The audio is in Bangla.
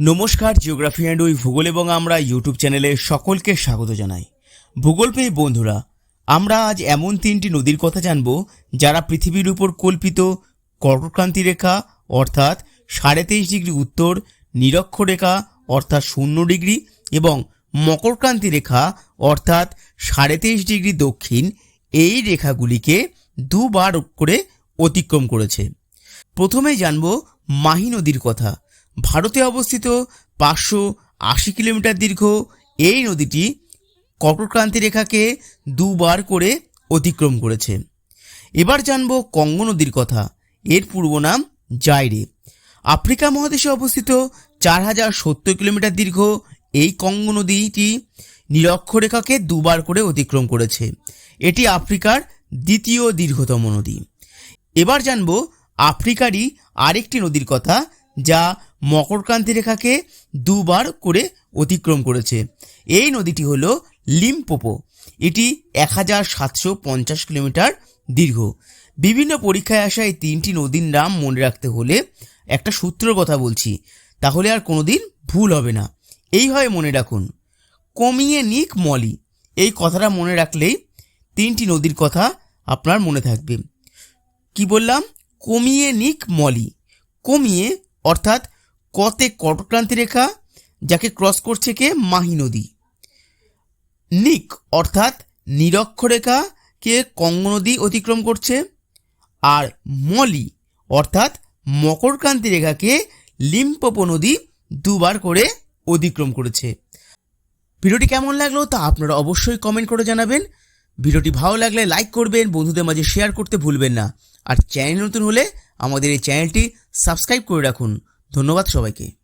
নমস্কার, জিওগ্রাফি অ্যান্ড ওই ভূগোল এবং আমরা ইউটিউব চ্যানেলে সকলকে স্বাগত জানাই। ভূগোল পেয়ে বন্ধুরা, আমরা আজ এমন তিনটি নদীর কথা জানব যারা পৃথিবীর উপর কল্পিত কর্কক্রান্তি রেখা, অর্থাৎ সাড়ে তেইশ ডিগ্রি উত্তর নিরক্ষরেখা অর্থাৎ শূন্য ডিগ্রি, এবং মকরক্রান্তি রেখা, অর্থাৎ সাড়ে তেইশ ডিগ্রি দক্ষিণ, এই রেখাগুলিকে দুবার করে অতিক্রম করেছে। প্রথমেই জানব মাহি নদীর কথা। ভারতে অবস্থিত পাঁচশো আশি কিলোমিটার দীর্ঘ এই নদীটি কর্কক্রান্তি রেখাকে দুবার করে অতিক্রম করেছে। এবার জানব কঙ্গ নদীর কথা। এর পূর্ব নাম জাইরে। আফ্রিকা মহাদেশে অবস্থিত চার হাজার সত্তর কিলোমিটার দীর্ঘ এই কঙ্গ নদীটি নিরক্ষরেখাকে দুবার করে অতিক্রম করেছে। এটি আফ্রিকার দ্বিতীয় দীর্ঘতম নদী। এবার জানব আফ্রিকারই আরেকটি নদীর কথা যা মকরক্রান্তি রেখাকে দুবার করে অতিক্রম করেছে। এই নদীটি হল লিমপোপো। এটি এক হাজার সাতশো পঞ্চাশ কিলোমিটার দীর্ঘ। বিভিন্ন পরীক্ষায় আসা এই তিনটি নদীর নাম মনে রাখতে হলে একটা সূত্রের কথা বলছি, তাহলে আর কোনোদিন ভুল হবে না। এইভাবে মনে রাখুন। কমিয়ে নিক মলি। এই কথাটা মনে রাখলেই তিনটি নদীর কথা আপনার মনে থাকবে। কি বললাম? কমিয়ে নিক মলি। কমিয়ে অর্থাৎ কতে কটক্রান্তি রেখা, যাকে ক্রস করছে কে? মাহি নদী। নিক, অর্থাৎ নিরক্ষরেখাকে কঙ্গ নদী অতিক্রম করছে। আর মলি, অর্থাৎ মকরক্রান্তি রেখাকে লিম্পোপো নদী দুবার করে অতিক্রম করেছে। ভিডিওটি কেমন লাগল তা আপনারা অবশ্যই কমেন্ট করে জানাবেন। ভিডিওটি ভালো লাগলে লাইক করবেন, বন্ধুদের মাঝে শেয়ার করতে ভুলবেন না। আর চ্যানেল নতুন হলে আমাদের এই চ্যানেলটি সাবস্ক্রাইব করে রাখুন। ধন্যবাদ সবাইকে।